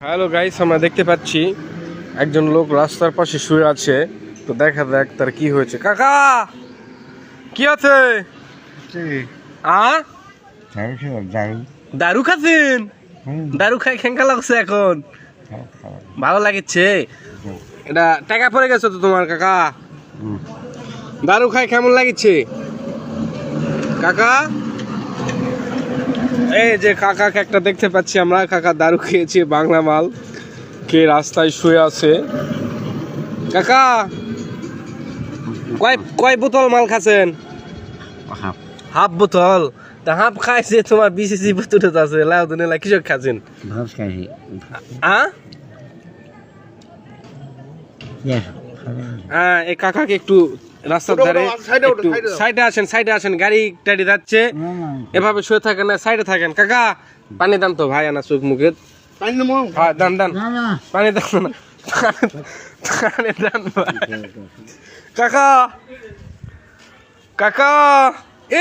Hello guys আমরা দেখতে পাচ্ছি একজন লোক রাস্তার পাশে শুয়ে আছে। তো দেখা যাক তার কি হয়েছে। কাকা! কি আছে? আ দারু খাচ্ছেন? দারু খাই খেঙ্কা লাগছে এখন। ভালো লাগছে? এটা টাকা পড়ে গেছে তো তোমার কাকা। দারু খাই কেমন লাগছে? কাকা? এই যে কাকাকে একটা দেখতে পাচ্ছি আমরা। কাকা দারু খেয়েছি বাংলা মাল। কে রাস্তায় শুয়ে আছে? কাকা কয় কয় বোতল মাল খাচ্ছেন? হাফ। বোতল? তা হাফ খাইছে তোমার বিসিসি বোতল আছে। লাউ দুনে লাই কিসব খাচ্ছেন? আ? হ্যাঁ এই কাকাকে একটু রাস্তার ধারে একটু সাইডে আসেন সাইডে আসেন গাড়ি টাড়ি যাচ্ছে। এভাবে শুয়ে থাকেন না সাইডে থাকেন। কাকা পানি দান তো ভাই আনা চোখ মুখে হ্যাঁ দান দান। পানি দান না পানি দান ভাই। কাকা কাকা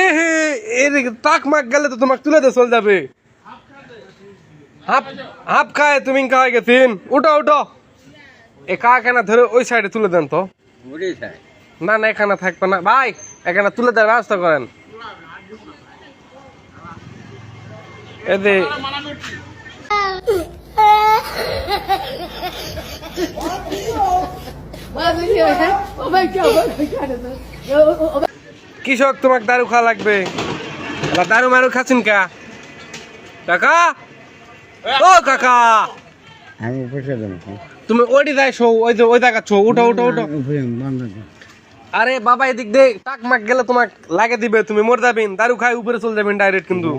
এ হে এর তাক মাক গেলে তো তোমাকে তুলে দে চল যাবে। হাফ হাফ খায় তুমি খাওয়াই গেছিন। উঠো উঠো। এ কাকা না ধরে ওই সাইডে তুলে দেন তো। না না এখানে থাকবে না। ভাই এখানে তুলে দেওয়ার ব্যবস্থা করেন। কৃষক তোমাকে দারু খাওয়া লাগবে। দারু মারু খাচ্ছেন কা? কাকা? ও কাকা! আমি তুমি ওইটি যাই শো ওই ওই দেখাচ্ছ উঠো উঠো উঠো। আরে বাবা এদিক দে টাক মাক গেলে তোমাকে লাগে দিবে তুমি মর যাবেন দারু খাই উপরে চলে যাবেন ডাইরেক্ট কিন্তু।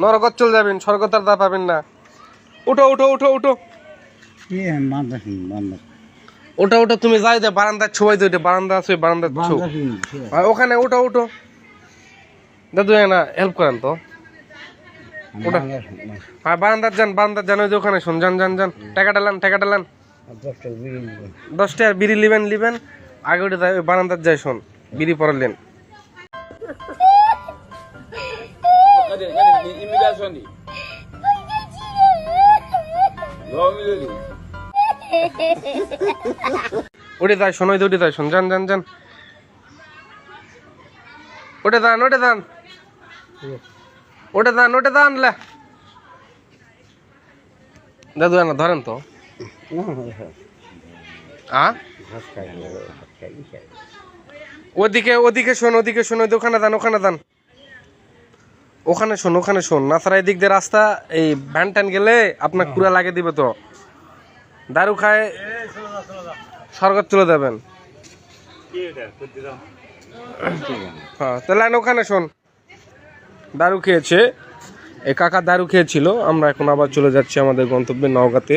নরকত চলে যাবেন স্বর্গতার দা পাবেন না। উঠো উঠো উঠো উঠো। ওটা ওটা তুমি যাই দে বারান্দার ছোয়াই দে বারান্দা আছে বারান্দার ছো ওখানে উঠো উঠো। দাদু না হেল্প করেন তো। আর বারান্দার যান বারান্দার যান ওই যে ওখানে শোন যান যান যান। টাকা ডালান টাকা ডালান দশ টাকা বিড়ি লিবেন লিবেন আগে ওটা যাই বারান্দার যাই, শোন, বিড়ি পরালেন ওটে যাই, শোন, ওই যে ওটে যাই, শোন, যান যান যান। ওটে দান ওটে দান ওটে দান ওটে দান লে। দাদু না ধরেন তো। ওদিকে ওদিকে শোন ওদিকে শোন ওখানে দান ওখানে দান। ওখানে শোন ওখানে শোন। নাসারা এদিক দিয়ে রাস্তা এই ভ্যান ট্যান গেলে আপনার কুড়া লাগে দিবে তো। দারু খায় স্বর্গত তুলে দেবেন। হ্যাঁ তাহলে ওখানে শোন। দারু খেয়েছে। এ কাকা দারু খেয়েছিল। আমরা এখন আবার চলে যাচ্ছি আমাদের গন্তব্যে নওগাঁতে।